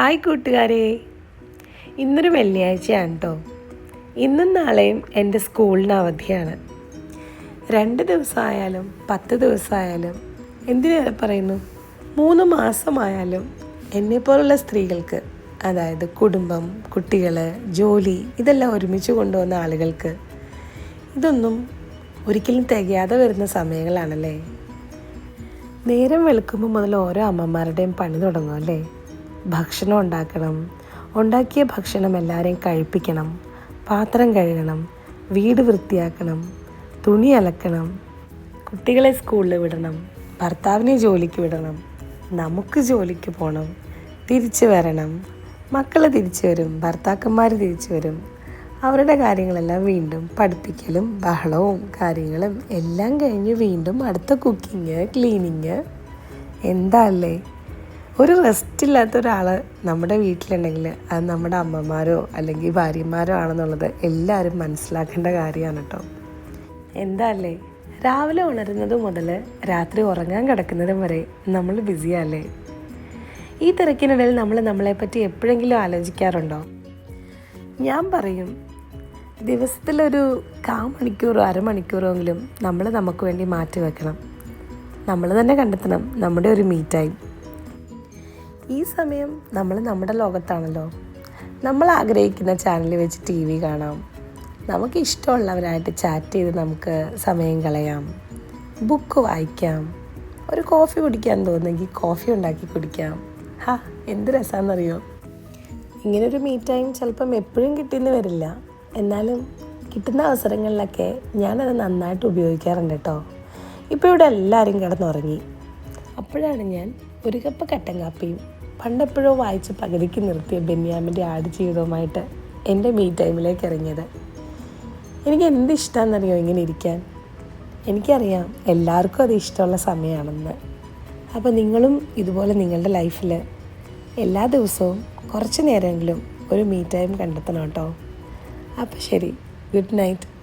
Hi കൂട്ടുകാരെ. ഇന്നൊരു വെള്ളിയാഴ്ചയാണ് കേട്ടോ ഇന്നും നാളെയും എന്റെ സ്കൂളിന് അവധിയാണ്. രണ്ട് ദിവസമായാലും പത്ത് ദിവസമായാലും എന്തിനേറെ പറയുന്നു? മൂന്ന് മാസമായാലും എന്നെപ്പോലുള്ള സ്ത്രീകൾക്ക് അതായത് കുടുംബം കുട്ടികൾ ജോലി ഇതെല്ലാം ഒരുമിച്ച് കൊണ്ടുവന്ന ആളുകൾക്ക് ഇതൊന്നും ഒരിക്കലും തികയാതെ വരുന്ന സമയങ്ങളാണല്ലേ? നേരം വെളുക്കുമ്പോൾ മുതൽ ഓരോ അമ്മമാരുടെയും പണി തുടങ്ങും അല്ലേ? ഭക്ഷണം ഉണ്ടാക്കണം. ഉണ്ടാക്കിയ ഭക്ഷണം എല്ലാവരെയും കഴിപ്പിക്കണം. പാത്രം കഴുകണം. വീട് വൃത്തിയാക്കണം. തുണി അലക്കണം. കുട്ടികളെ സ്കൂളിൽ വിടണം. ഭർത്താവിനെ ജോലിക്ക് വിടണം. നമുക്ക് ജോലിക്ക് പോകണം തിരിച്ചു വരണം. മക്കൾ തിരിച്ചു വരും. ഭർത്താക്കന്മാർ തിരിച്ചു വരും. അവരുടെ കാര്യങ്ങളെല്ലാം വീണ്ടും പഠിപ്പിക്കലും ബഹളവും കാര്യങ്ങളും എല്ലാം കഴിഞ്ഞ് വീണ്ടും അടുത്ത കുക്കിങ് ക്ലീനിങ് എന്താ അല്ലേ? ഒരു റെസ്റ്റ് ഇല്ലാത്ത ഒരാൾ നമ്മുടെ വീട്ടിലുണ്ടെങ്കിൽ അത് നമ്മുടെ അമ്മമാരോ അല്ലെങ്കിൽ ഭാര്യമാരോ ആണെന്നുള്ളത് എല്ലാവരും മനസ്സിലാക്കേണ്ട കാര്യമാണ് കേട്ടോ എന്താല്ലേ രാവിലെ ഉണരുന്നത് മുതൽ രാത്രി ഉറങ്ങാൻ കിടക്കുന്നതും വരെ നമ്മൾ ബിസിയല്ലേ ഈ തിരക്കിനിടയിൽ നമ്മൾ നമ്മളെപ്പറ്റി എപ്പോഴെങ്കിലും ആലോചിക്കാറുണ്ടോ? ഞാൻ പറയും ദിവസത്തിലൊരു കാ മണിക്കൂറോ അരമണിക്കൂറോ എങ്കിലും നമ്മൾ നമുക്ക് വേണ്ടി മാറ്റി വെക്കണം. നമ്മൾ തന്നെ കണ്ടെത്തണം നമ്മുടെ ഒരു മീ ടൈം ഈ സമയം നമ്മൾ നമ്മുടെ ലോകത്താണല്ലോ. നമ്മൾ ആഗ്രഹിക്കുന്ന ചാനൽ വെച്ച് ടി വി കാണാം. നമുക്ക് ഇഷ്ടമുള്ളവരായിട്ട് ചാറ്റ് ചെയ്ത് നമുക്ക് സമയം കളയാം. ബുക്ക് വായിക്കാം. ഒരു കോഫി കുടിക്കാൻ തോന്നുമെങ്കിൽ കോഫി ഉണ്ടാക്കി കുടിക്കാം. ഹാ എന്ത് രസമാണെന്നറിയോ ഇങ്ങനൊരു മീ ടൈം ചിലപ്പം എപ്പോഴും കിട്ടിയെന്ന് വരില്ല. എന്നാലും കിട്ടുന്ന അവസരങ്ങളിലൊക്കെ ഞാനത് നന്നായിട്ട് ഉപയോഗിക്കാറുണ്ട് കേട്ടോ. ഇപ്പോൾ ഇവിടെ എല്ലാവരും കിടന്നുറങ്ങി. അപ്പോഴാണ് ഞാൻ ഒരു കപ്പ് കട്ടൻ കാപ്പിയും പണ്ടെപ്പോഴോ വായിച്ച് പകുതിക്ക് നിർത്തിയ ബെന്യാമിന്റെ ആട് ജീവിതവുമായിട്ട് എന്റെ മീ ടൈമിലേക്ക് ഇറങ്ങിയത്. എനിക്ക് എന്ത് ഇഷ്ടമാണെന്നറിയോ ഇങ്ങനെ ഇരിക്കാൻ? എനിക്കറിയാം എല്ലാവർക്കും അത് ഇഷ്ടമുള്ള സമയമാണെന്ന്. അപ്പോൾ നിങ്ങളും ഇതുപോലെ നിങ്ങളുടെ ലൈഫിൽ എല്ലാ ദിവസവും കുറച്ച് നേരമെങ്കിലും ഒരു മീ ടൈം കണ്ടെത്തണം കേട്ടോ. അപ്പോൾ ശരി ഗുഡ് നൈറ്റ്